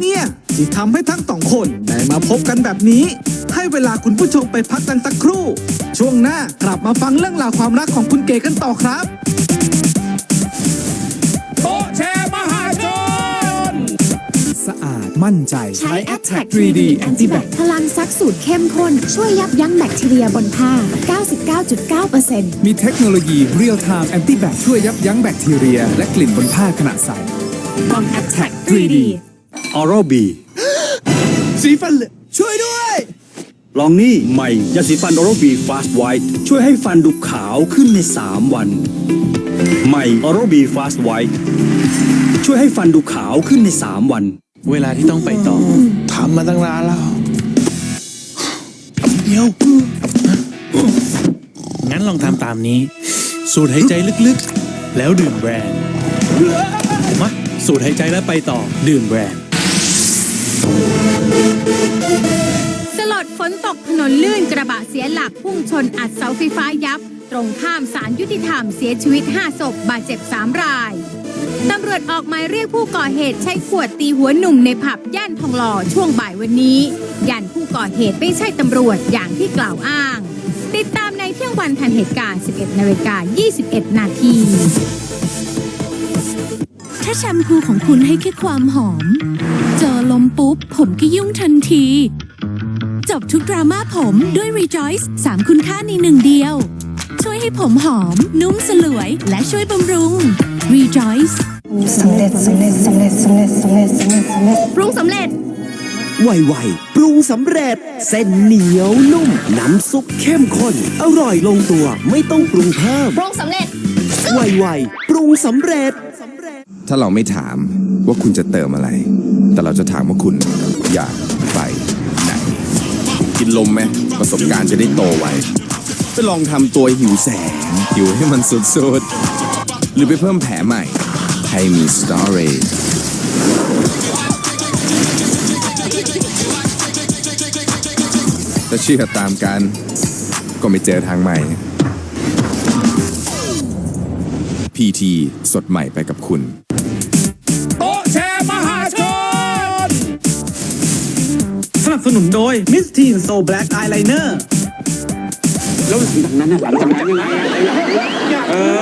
เนี่ยที่ทำให้ทั้งสองคนได้มาพบกันแบบนี้ ให้เวลาคุณผู้ชมไปพักกันสักครู่ ช่วงหน้ากลับมาฟังเรื่องราวความรักของคุณเก๋กันต่อครับโต๊ะแชร์มหาชน สะอาดมั่นใจ ใช้ a t t a c 3D Antibac พลังซักสูตรเข้มข้น ช่วยยับยั้งแบคทีเรียบนผ้า 99.9%มีเทคโนโลยี Real Time Antibac ช่วยยับยั้งแบคทีเรีย และกลิ่นบนผ้าขณะใส่ Bomb Attack 3D ออรัลบีสีฟันเลยช่วยด้วย ลองนี่ใหม่ยาสีฟันออรัลบีฟาสต์ไวท์ช่วยให้ฟันดูขาวขึ้นใน 3 วัน ใหม่ออรัลบีฟาสต์ไวท์ช่วยให้ฟันดูขาวขึ้นใน 3 วัน เวลาที่ต้องไปต่อทำมาตั้งนานแล้วเดี๋ยว งั้นลองทำตามนี้ สูดหายใจลึกๆ แล้วดื่มแบรนด์มาสูดหายใจแล้วไปต่อดื่มแบรนด์ สลดฝนตกถนนลื่นกระบะเสียหลักพุ่งชนอัดเสาไฟฟ้ายับ ตรงข้ามสารยุติธรรมเสียชีวิต 5 ศพบาดเจ็บ 3 ราย ตำรวจออกหมายเรียกผู้ก่อเหตุใช้ขวดตีหัวหนุ่มในผับย่านทองหล่อช่วงบ่ายวันนี้ ยันผู้ก่อเหตุไม่ใช่ตำรวจอย่างที่กล่าวอ้าง ติดตามในเที่ยงวันทันเหตุการณ์ 11 นาฬิกา 21 นาที ถ้าแชมพูของคุณให้แค่ความหอม เจอลมปุ๊บ ผมก็ยุ่งทันที จบทุกดราม่าผมด้วย Rejoice 3คุณค่าในหนึ่งเดียว ช่วยให้ผมหอม นุ่มสลวย และช่วยบำรุง Rejoice สำเร็จสำเร็จสำเร็จสำเร็จสำเร็จสำเร็จสำเร็จปรุงสำเร็จ ไวๆปรุงสำเร็จ เส้นเหนียวนุ่ม น้ำซุปเข้มข้น อร่อยลงตัวไม่ต้องปรุงเพิ่มปรุงสำเร็จ ไวๆปรุงสำเร็จ ถ้าเราไม่ถามว่าคุณจะเติมอะไร แต่เราจะถามว่าคุณอยากไปไหน กินลมไหมประสบการณ์จะได้โตไวไปลองทำตัวหิวแสง หิวให้มันสุดๆ หรือไปเพิ่มแผลใหม่ ให้มีสตอรี่ถ้าเชื่อตามกัน ก็ไม่เจอทางใหม่ PT สดใหม่ไปกับคุณ โต๊ะแชร์มหาชน สนับสนุนโดย Miss Teen So Black Eyeliner แล้วหลังจากนั้นน่ะหลังจากนั้นยังไงเอ้ย